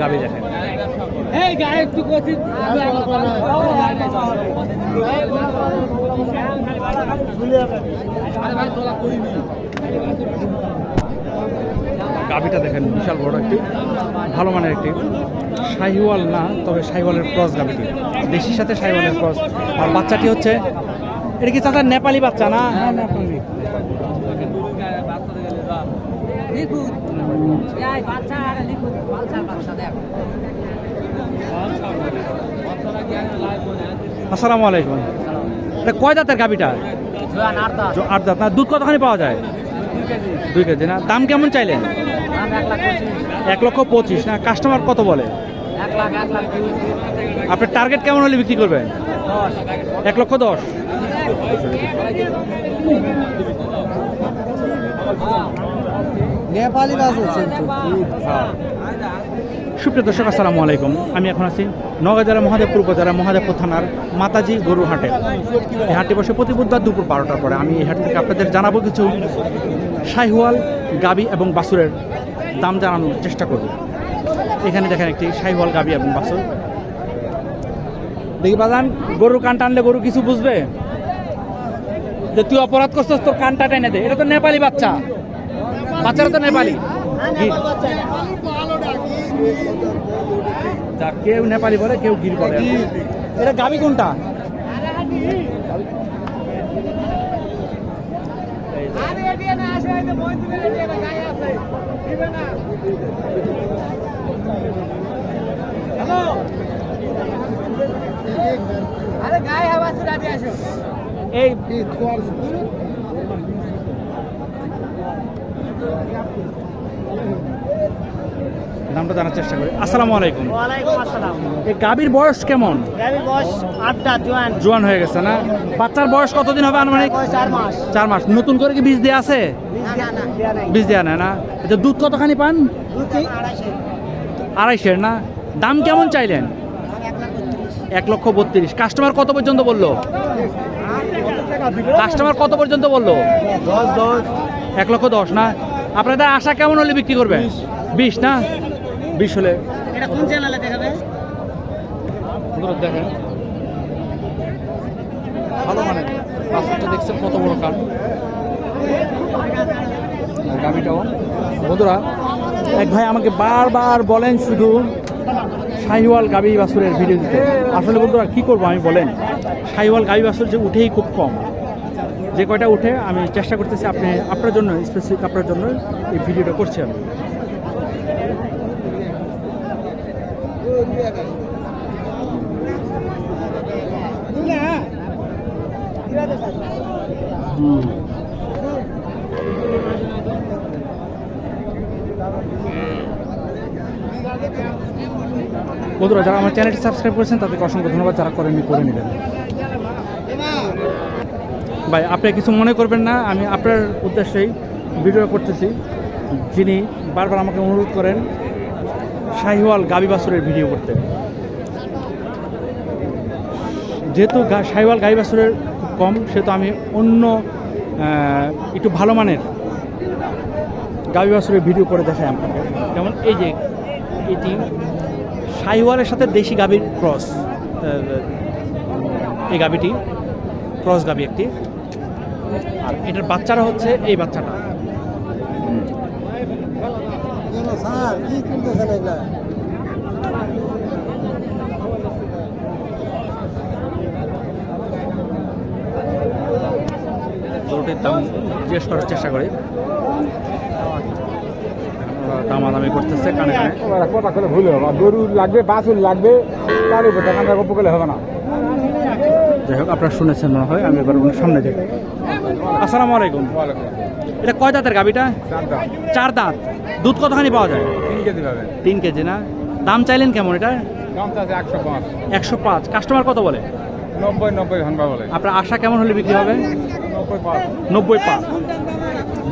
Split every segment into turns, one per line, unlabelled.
গাবি দেখেন।
এই গায়ে একটু কচি
গাবিটা দেখেন বিশাল বড় একটি ভালো মানের একটি। শাহিওয়াল না তবে শাহিওয়ালের ক্রস গাবিটি। দেশির সাথে শাহিওয়ালের ক্রস। আর বাচ্চাটি হচ্ছে এটা কি চাচা নেপালি বাচ্চা না?
লিখুন এই বাচ্চা
আসসালামু আলাইকুম। এটা কয় দাঁতের গাবিটা আট দাঁত না? দুধ কতখানি পাওয়া যায়? দুই কেজি না? দাম কেমন চাইলেন?
এক
লক্ষ পঁচিশ। না কাস্টমার কত বলে? আপনার টার্গেট কেমন হলে বিক্রি করবেন? এক লক্ষ দশ।
নেপালি বাস আছে।
সুপ্রিয় দর্শক আসসালামু আলাইকুম। আমি এখন আছি নওগাঁ জেলা মহাদেবপুর উপজেলা মহাদেবপুর থানার মাতাজি গরুর হাটে। এই হাটটি বসে প্রতি বুধবার দুপুর বারোটার পরে। আমি এই হাট থেকে আপনাদের জানাব কিছু শাহিওয়াল গাবি এবং বাসুরের দাম জানানোর চেষ্টা করব। এখানে দেখেন একটি শাহিওয়াল গাবি এবং বাসুর দেখি বাজান গরুর কান টানলে গরু কিছু বুঝবে? যে তুই অপরাধ করছিস তোর কানটা টেনে দে। এটা তো নেপালি বাচ্চা। বাচ্চারা তো নেপালি। গির। যা কেউ নেপালি বলে কেউ গির বলে। এটা গাবি কোনটা?
আরে গায়ে হাওয়া সুরা দিয়ে আসো।
এই নামটা জানার চেষ্টা করি। আসসালামু আলাইকুম।
আসসালাম।
এই গাবির বয়স কেমন?
গাড়ির বয়স আটটা জোয়ান।
জোয়ান হয়ে গেছে না? বাচ্চার বয়স কতদিন হবে আনুমানিক?
বয়স চার মাস।
চার মাস। নতুন করে কি বীজ দেওয়া আছে?
না না নাই।
বীজ দেওয়া নেয় না? এটা দুধ কতখানি পান? আড়াইশের। না? দাম কেমন চাইলেন? এক লক্ষ বত্রিশ। কাস্টমার কত পর্যন্ত বলল? কাস্টমার কত পর্যন্ত বলল?
দশ দশ।
এক লক্ষ দশ না? আপনাদের আশা কেমন হলে বিক্রি করবে বিশ না? বিশ হলে
এটা কোন চ্যানেলে দেখাবে?
দেখেন। ভালো মানে রাস্তাটা দেখছেন কত বড় কান। আর গাবিটাও বন্ধুরা এক ভাই আমাকে বারবার বলেন শুধু শাহিওয়াল গাবি বাসুরের ভিডিও দিতে। আসলে বন্ধুরা কি করব আমি বলেন? শাহিওয়াল গাবি বাসুর যে উঠেই খুব কম। যে কয়টা উঠে আমি চেষ্টা করতেছি আপনি আপনার জন্য স্পেসিফিক আপনার জন্য এই ভিডিওটা করছি আমি। বন্ধুরা, যারা আমার চ্যানেলটি সাবস্ক্রাইব করেছেন, তাদেরকে অসংখ্য ধন্যবাদ। যারা করেননি করে নেবেন। ভাই, আপনি কিছু মনে করবেন না, আমি আপনার উদ্দেশ্যেই ভিডিও করতেছি। যিনি বারবার আমাকে অনুরোধ করেন শাহিওয়াল গাবি বাসুরের ভিডিও করতে। যেহেতু শাহিওয়াল গাবি বাসুরের খুব কম, সেহেতু আমি অন্য একটু ভালো মানের গাবি বাসুরের ভিডিও করে দেখাই আপনাকে। যেমন এই যে এটি শাহিওয়ালের সাথে দেশি গাবির ক্রস এই গাবিটি, ক্রস গাবি একটি। আর এটার বাচ্চারা হচ্ছে এই বাচ্চাটা।
স্যার কি কিনতেছেন এগুলা
গরুটির দাম জিজ্ঞেস করার চেষ্টা করি। দামাদামি করতেছে কানে কানে।
কথা করে ভুল হবে গরু লাগবে বাছুর লাগবে তার উপর দোকানদার গপ্প করলে হবে না
যাই হোক আপনারা শুনেছেন মনে হয় আমি এবার সামনে যাই আসসালামু আলাইকুম। এটা কয় দাঁতের গাবিটা চার দাঁত। দুধ কতখানি পাওয়া যায়?
তিন কেজি পাবেন।
তিন কেজি না? দাম চাইলেন কেমন এটা
দাম আছে একশো পাঁচ।
একশো পাঁচ। কাস্টমার কত বলে?
নব্বই নব্বই ঘণ্টা বলে।
আপনার আশা কেমন হলে বিক্রি হবে?
নব্বই পাঁচ।
নব্বই পার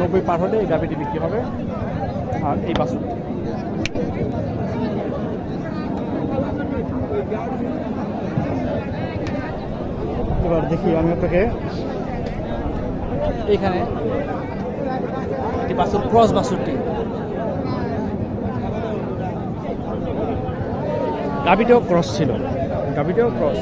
নব্বই পার হলে এই গাভিটি বিক্রি হবে। আর এই বাসু এবার দেখি আমি আপনাকে। এইখানে একটি বাসুর ক্রস বাসুরটি গাবিটাও ক্রস ছিল। গাবিটাও ক্রস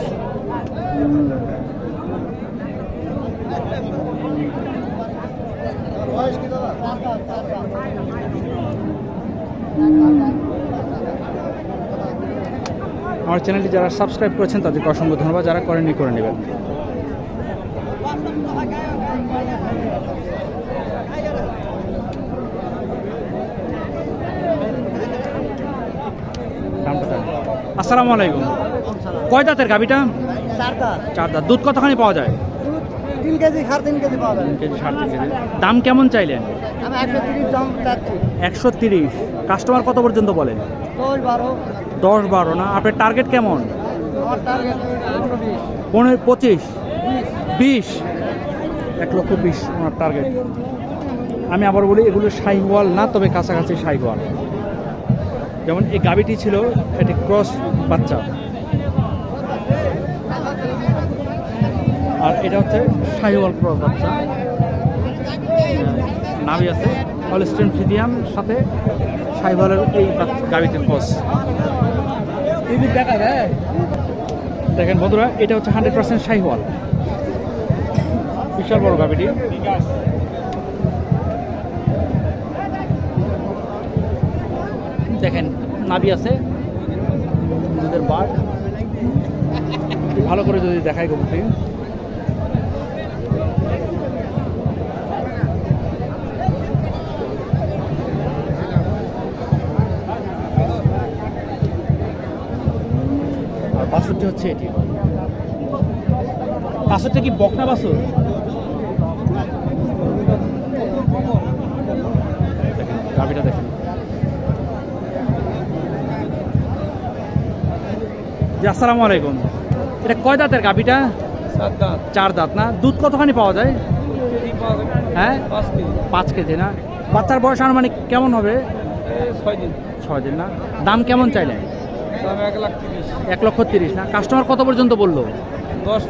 আমার চ্যানেলটি যারা সাবস্ক্রাইব করেছেন, তাদেরকে অসংখ্য ধন্যবাদ। যারা করেননি, করে নেবেন। আসসালামু আলাইকুম। কয় দাঁতের গাবিটা চার দাঁত। দুধ কতখানি পাওয়া যায়?
তিন কেজি সাড়ে তিন কেজি পাওয়া
তিন কেজি সাড়ে তিন কেজি। দাম কেমন চাইলেন?
আমি একশো তিরিশ দাম চাচ্ছি।
একশো তিরিশ। কাস্টমার কত পর্যন্ত বলেন
দশ বারো।
দশ বারো না? আপনার টার্গেট কেমন?
আমার টার্গেট পনেরো
পঁচিশ? বিশ। এক লক্ষ বিশ আমার টার্গেট। আমি আবার বলি এগুলো শাহিওয়াল না তবে কাছাকাছি শাহিওয়াল যেমন এই গাবিটি ছিল একটি ক্রস বাচ্চা। আর এটা হচ্ছে শাহিওয়াল ক্রস বাচ্চা। নাভি আছে, হলস্টেন ফিজিয়াম সাথে শাহিওয়ালের এই গাবিটির ক্রস।
দেখা
দেখেন বন্ধুরা, এটা হচ্ছে হান্ড্রেড পার্সেন্ট শাহিওয়াল বিশাল বড় গাবিটি দেখেন নাবি আছে দুধের বাঘ। ভালো করে যদি দেখাই গরুটি আর বাছুরটি হচ্ছে এটি। বাছুরটা কি বকনা বাছুর? দেখেন, দেখেন। জি আসসালামু আলাইকুম। এটা কয় দাঁতের গাভীটা?
দাঁত।
চার দাঁত না? দুধ কতখানি পাওয়া যায়? হ্যাঁ?
পাঁচ কেজি।
না? বাচ্চার বয়স আনুমানিক কেমন হবে?
ছয় দিন।
ছয় দিন না? দাম কেমন
চাইলে এক
লক্ষ তিরিশ না? কাস্টমার কত পর্যন্ত বলল?
দশ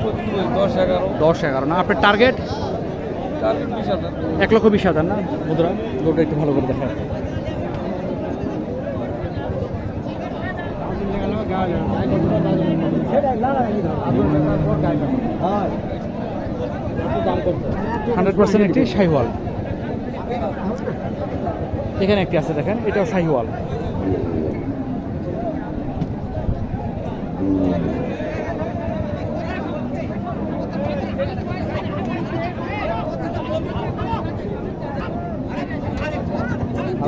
দশ এগারো।
দশ এগারো না? আপনার টার্গেট? এক লক্ষ বিশ হাজার না? মুদ্রা? একটু ভালো করে দেখা হান্ড্রেড পার্সেন্ট একটি শাহিওয়াল। এখানে একটি আছে দেখেন এটাও শাহিওয়াল।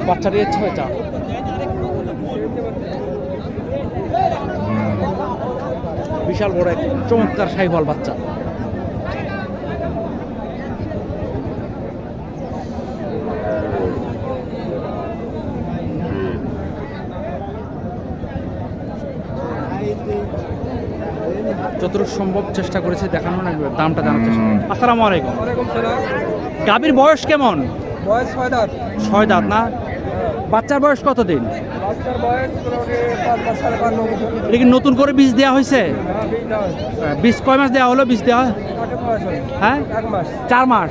বাচ্চাটি ছয়টা বিশাল বড় এক চমৎকার শাহিওয়াল বাচ্চা। যতটুকু সম্ভব চেষ্টা করেছে দেখানো না দামটা জানার চেষ্টা আসসালামু আলাইকুম। গাভীর বয়স কেমন?
বয়স ছয় দাঁত।
ছয় দাঁত না? বাচ্চার বয়স কত এটা কি নতুন করে বীজ দেওয়া হয়েছে
হ্যাঁ
বীজ কয় মাস দেওয়া হলো বীজ দেওয়া
হয়।
হ্যাঁ? চার মাস?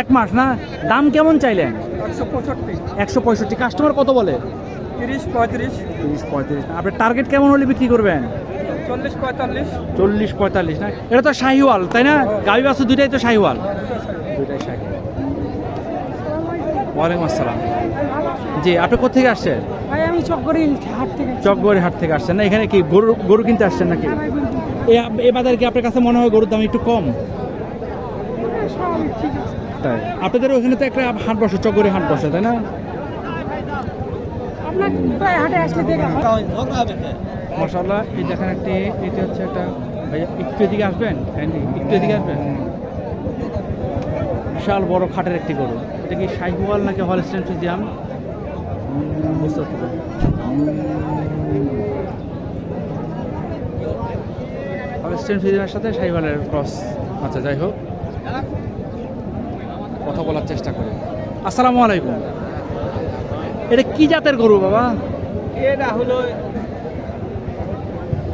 এক মাস।
না? দাম কেমন চাইলেন?
একশো পঁয়ষট্টি।
কাস্টমার কত বলে?
তিরিশ পঁয়ত্রিশ।
তিরিশ পঁয়ত্রিশ। আপনার টার্গেট কেমন হলে বিক্রি করবেন?
চল্লিশ পঁয়তাল্লিশ।
চল্লিশ পঁয়তাল্লিশ না? এটা তো শাহিওয়াল তাই না? গাভী বাছুর দুইটাই তো শাহিওয়াল। দুইটাই শাহিওয়াল। ওয়ালাইকুম আসসালাম। জি আপনি কোথেকে আসছেন?
ভাই আমি চক করি হাট থেকে
চকগড়ি হাট থেকে আসছেন না? এখানে কি গরু গরু কিনতে আসছেন নাকি? এ- এ বাজারে কি আপনার কাছে মনে হয় গরুর দাম একটু কম?
আছে।
তাই। আপনাদের ওখানে তো একটা হাট বসে চকগড়ি হাট বসে তাই না?
হয়
মশাল্লাহ এই দেখেন একটি এটি হচ্ছে একটা ভাইয়া একটু এদিকে আসবেন? কাইন্ডলি একটু এদিকে আসবেন? বিশাল বড় খাটের একটি গরু। এটা কি শাহিওয়াল নাকি হলস্টেন ফিজিয়াম? বুঝতে। সাথে শাহিওয়ালের ক্রস আচ্ছা যাই হোক। কথা বলার চেষ্টা করি। আসসালামু আলাইকুম। এটা কি জাতের গরু বাবা?
এটা হলো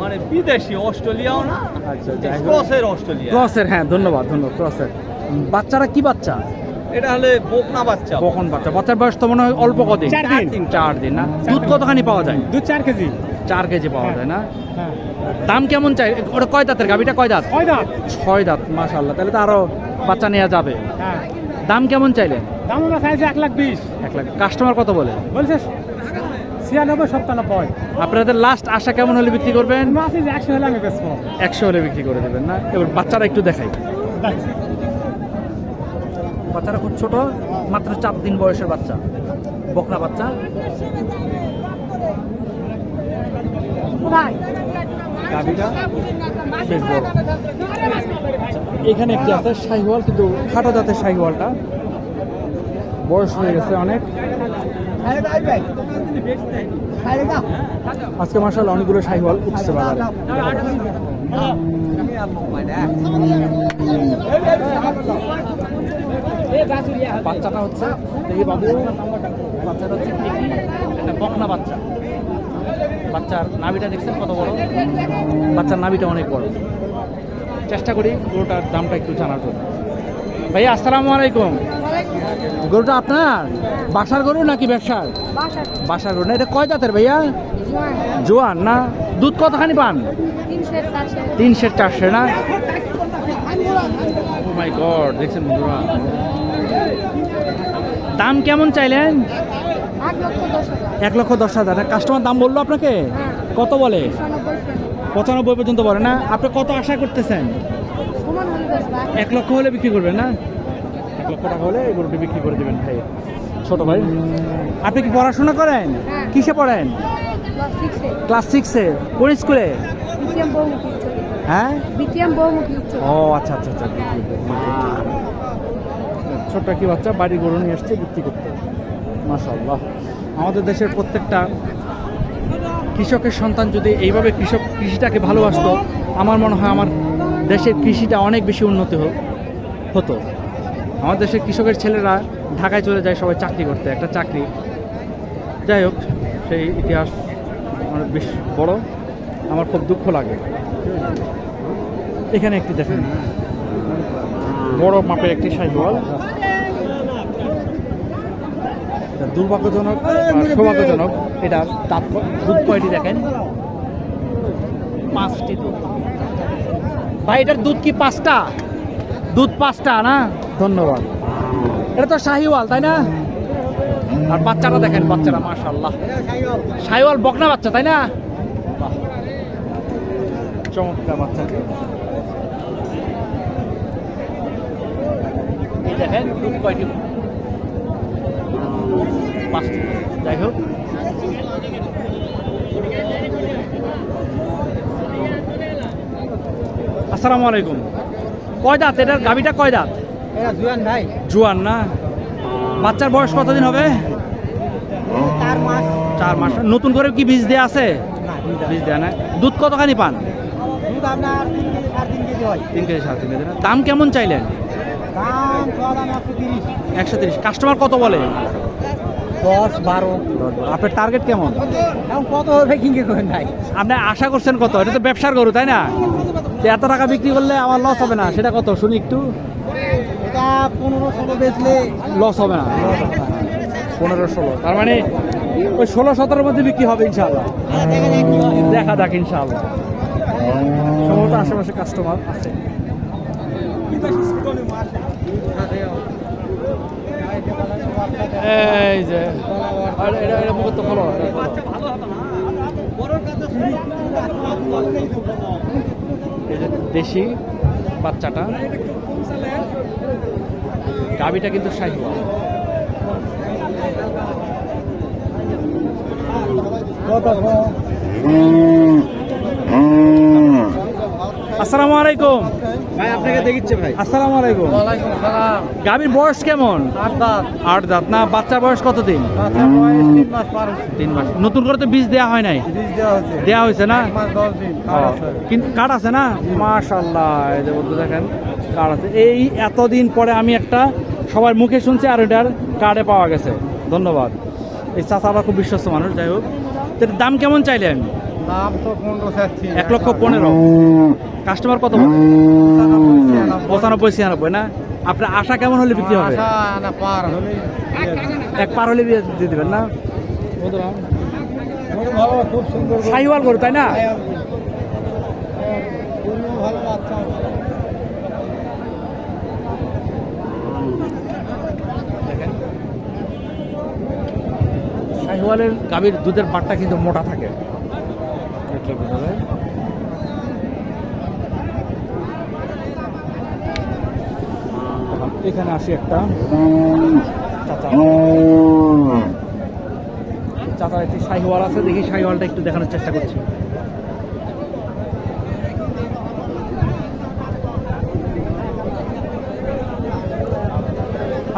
মানে বিদেশি অস্ট্রেলিয়াও না?
আচ্ছা যাই হোক।
ক্রসের অস্ট্রেলিয়া।
ক্রসের হ্যাঁ ধন্যবাদ ধন্যবাদ ক্রসের বাচ্চারা কি বাচ্চা?
এটা হলে বকনা বাচ্চা।
কখন বাচ্চা। বাচ্চার বয়স তো মনে হয় অল্প কদিন।
চার দিন।
চার দিন না? দুধ কতখানি পাওয়া যায়?
দু চার কেজি।
চার কেজি পাওয়া যায় না?
হ্যাঁ
দাম কেমন চাই? ওটা কয় দাঁতের? গাবিটা কয় দাঁত?
কয় দাম
ছয় দাঁত মাশাল্লাহ তাহলে তো আরও বাচ্চা নেওয়া যাবে।
হ্যাঁ।
দাম কেমন চাইলেন?
দাম আমরা চাইছি এক লাখ বিশ।
এক লাখ। কাস্টমার কত বলে?
বলছে ছিয়ানব্বই সপ্তানব্বই
আপনাদের লাস্ট আশা কেমন হলে বিক্রি করবেন?
আমরা আছি যে একশো হলে আমি বেচবো।
একশো হলে বিক্রি করে দেবেন না? এবার বাচ্চারা একটু দেখাই। বাচ্চারা খুব ছোট মাত্র চার দিন বয়সের বাচ্চা বকনা বাচ্চা। বড়। এখানে একটি আছে শাহিওয়াল কিন্তু খাটো জাতের শাহিওয়ালটা। বয়স হয়ে গেছে অনেক। আজকে মার্শাল অনেকগুলো শাহিওয়াল উঠছে বাজারে। বাচ্চাটা হচ্ছে দেখি বাবু বাচ্চাটা হচ্ছে একটি একটা বকনা বাচ্চা। বাচ্চার নাভিটা দেখছেন কত বড়? বাচ্চার নাভিটা অনেক বড়। চেষ্টা করি গরুটার দামটা একটু জানার জন্য। ভাইয়া আসসালামু আলাইকুম। গরুটা আপনার? বাসার গরু নাকি ব্যবসার? বাসার গরু। না এটা কয় জাতের ভাইয়া? জোয়ান। না? দুধ কতখানি পান? তিনশো চারশো। না? ও মাই গড দেখছেন বন্ধুরা দাম কেমন চাইলেন? এক লক্ষ দশ হাজার। কাস্টমার দাম বলল আপনাকে? কত বলে? পঁচানব্বই পর্যন্ত বলে। না। আপনি কত আশা করতেছেন? এক লক্ষ হলে বিক্রি করবেন না? এক লক্ষ টাকা হলে গরুটি বিক্রি করে দেবেন ভাই। ছোট ভাই। আপনি কি পড়াশোনা করেন?
হ্যাঁ।
কিসে পড়েন? ক্লাস সিক্সে কোন স্কুলে? হ্যাঁ।
বিটিএম বহুমুখী উচ্চ
ও আচ্ছা আচ্ছা আচ্ছা। ছোট্ট কি বাচ্চা? বাড়ি গরু নিয়ে আসছে, বিক্রি করতে। মাশাল্লাহ আমাদের দেশের প্রত্যেকটা কৃষকের সন্তান যদি এইভাবে কৃষক কৃষিটাকে ভালোবাসতো, আমার মনে হয় আমার দেশের কৃষিটা অনেক বেশি উন্নতি হতো। আমার দেশের কৃষকের ছেলেরা ঢাকায় চলে যায়, সবাই চাকরি করতে, একটা চাকরি। যাই হোক, সেই ইতিহাস অনেক বেশ বড়, আমার খুব দুঃখ লাগে। এখানে একটি দেখেন। বড় মাপের একটি সাইকেল। এটা দুর্ভাগ্যজনক সৌভাগ্যজনক। এটার দাঁত দুধ কয়টি দেখেন। পাঁচটি দুধ। ভাই, এটার দুধ কি পাঁচটা? দুধ পাঁচটা না? ধন্যবাদ। এটা তো শাহিওয়াল, তাই না? আর বাচ্চাটা দেখেন, বাচ্চাটা মাশাল্লাহ শাহিওয়াল বকনা বাচ্চা, তাই না। চমৎকার বাচ্চা। দেখেন দুধ কয়টি পাঁচটি যাই হোক। আসসালামু আলাইকুম। কয় দাঁত? এটার গাবিটা কয় দাঁত?
জুয়ান ভাই।
জুয়ান না? বাচ্চার বয়স কতদিন হবে?
চার মাস।
চার মাস। নতুন করে কি বীজ দেওয়া আছে? বীজ দেওয়া না দুধ কতখানি পান?
দুধ আপনার তিন কেজি সাড়ে তিন কেজি
না দাম কেমন চাইলেন?
একশো তিরিশ।
কাস্টমার কত বলে?
দশ বারো।
আপনার টার্গেট কেমন?
এখন কত হবে কিনকে করেন ভাই
আপনি আশা করছেন কত? এটা তো ব্যবসার গরু তাই না? এত টাকা বিক্রি করলে আমার লস হবে না সেটা কত? শুনি একটু।
এটা পনেরো ষোলো বেচলে
লস হবে না। পনেরো ষোলো। তার মানে ওই ষোলো সতেরোর মধ্যে বিক্রি হবে ইনশাআল্লাহ। দেখা যাক ইনশাআল্লাহ। সম্ভবত আশেপাশে কাস্টমার আছে। এই যে আর এটা এটা মুখে তো খোলো এই যে দেশি বাচ্চাটা। গাবিটা কিন্তু শাহিওয়াল আসসালামু আলাইকুম।
ভাই আপনাকে দেখিচ্ছে ভাই।
আসসালামু আলাইকুম।
ওয়ালাইকুম সালাম।
গাবির বয়স কেমন?
আট দাঁত।
আট দাঁত। না বাচ্চার বয়স কতদিন?
বাচ্চার বয়স তিন মাস পার
তিন মাস। নতুন করে তো বীজ দেওয়া হয় নাই?
বীজ দেওয়া
দেওয়া হয়েছে না?
মাস দশ দিন।
কিন্তু কার্ড আছে। না? মাশাল্লাহ এই যে বলতে দেখেন কার্ড আছে। এই এতদিন পরে আমি একটা সবার মুখে শুনছি আর এটার কার্ডে পাওয়া গেছে। ধন্যবাদ। এই চাচা আবার খুব বিশ্বস্ত মানুষ যাই হোক। দাম কেমন চাইলেন
দাম তো পনেরো চাচ্ছি
এক লক্ষ পনেরো। কাস্টমার কত? পঁচানব্বই ছিয়ানব্বই না? আপনার আশা কেমন হলে বিক্রি হবে?
পার
এক পার হলে দিয়ে দেবেন না?
সুন্দর
গরু তাই না?
ভালো বাচ্চা
শাহিওয়ালের গাভীর দুধের বাটটা কিন্তু মোটা থাকে। এখানে আসি একটা। চাচা। চাচার একটি শাহিওয়াল আছে, দেখি শাহিওয়ালটা একটু দেখানোর চেষ্টা করছি।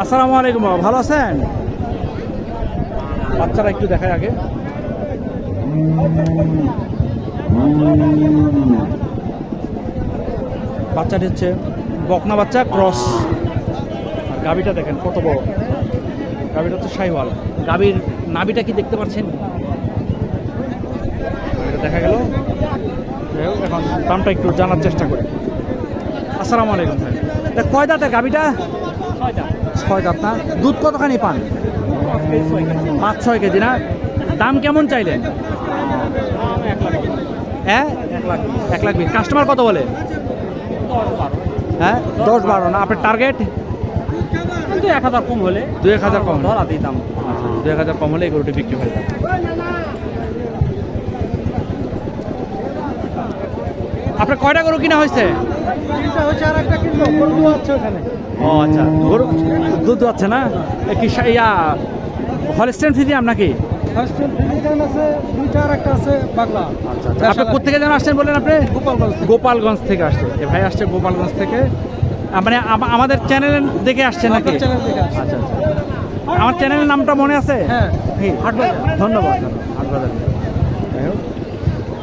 আসসালামু আলাইকুম ভালো আছেন? বাচ্চারা একটু দেখায় আগে। বাচ্চাটি হচ্ছে বকনা বাচ্চা ক্রস। আর গাবিটা দেখেন কত বড়। গাবিটা হচ্ছে সাইওয়াল। গাবির নাবিটা কি দেখতে পাচ্ছেন? এটা দেখা গেল। এখন দামটা একটু জানার চেষ্টা করি। আসসালামু আলাইকুম ভাই। কয় দাঁতের গাবিটা ছয় দাঁত না? দুধ কতখানি পান? পাঁচ ছয় কেজি না? দাম কেমন চাইলেন হ্যাঁ? এক লাখ বিশ। কাস্টমার কত বলে? হ্যাঁ? দশ বারো না। আপনার টার্গেট?
কিন্তু এক হাজার কম হলে।
দু এক হাজার কম।
ধরা দিতাম।
দু এক হাজার কম হলে এই গরুটি বিক্রি হয়ে যাবে। আপনার কয়টা গরু কিনা হয়েছে?
হচ্ছে আর একটা কিনবো। গরু আছে ওখানে।
ও আচ্ছা। গরু দুধ আছে না? কি ইয়া হলস্টেন ফিজিয়াম নাকি আচ্ছা আপনি কোথেকে যেন আসছেন বললেন আপনি?
গোপালগঞ্জ
গোপালগঞ্জ থেকে আসছে এ ভাই আসছে গোপালগঞ্জ থেকে। মানে আমাদের চ্যানেল দেখে আসছেন নাকি?
আসছি।
আচ্ছা আচ্ছা আমার চ্যানেলের নামটা মনে আছে?
হ্যাঁ।
ধন্যবাদ ধন্যবাদ।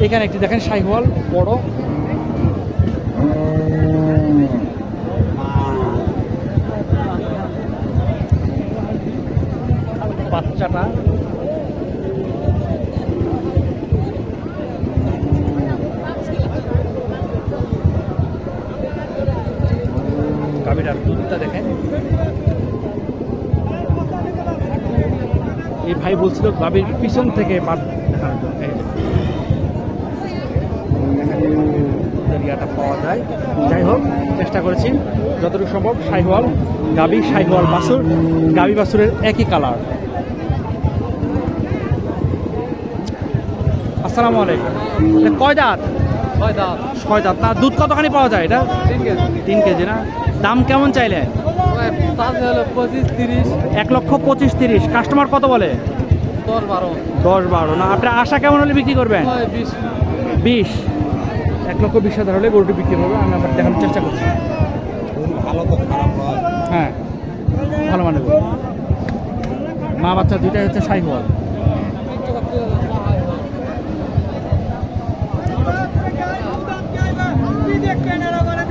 এখানে একটি দেখেন শাহিওয়াল বড়। বাচ্চাটা। গাভীটার দুধটা দেখেন। এই ভাই বলছিল গাভীর পিছন থেকে বাদ দেখানোর জন্য এই যে। দেখেন, ইয়াটা পাওয়া যায়। যাই হোক চেষ্টা করেছি। যতটুকু সম্ভব শাহিওয়াল গাবি শাহিওয়াল বাছুর গাবি বাছুরের একই কালার। আসসালামু আলাইকুম। কয় দাঁত?
ছয় দাম
ছয় দাঁত। না দুধ কতখানি পাওয়া যায় এটা?
তিন কেজি।
না? দাম কেমন চাইলে?
পাঁচ পঁচিশ তিরিশ।
এক লক্ষ পঁচিশ তিরিশ। কাস্টমার কত বলে?
দশ বারো।
দশ বারো না? আপনার আশা কেমন হলে বিক্রি করবেন?
বিশ।
এক লক্ষ বিশ হাজার হলে গরুটি বিক্রি করবে আমি আবার দেখানোর চেষ্টা করছি হ্যাঁ ভালো মানে মা বাচ্চা দুইটাই হচ্ছে সাইহওয়াল দেখবেন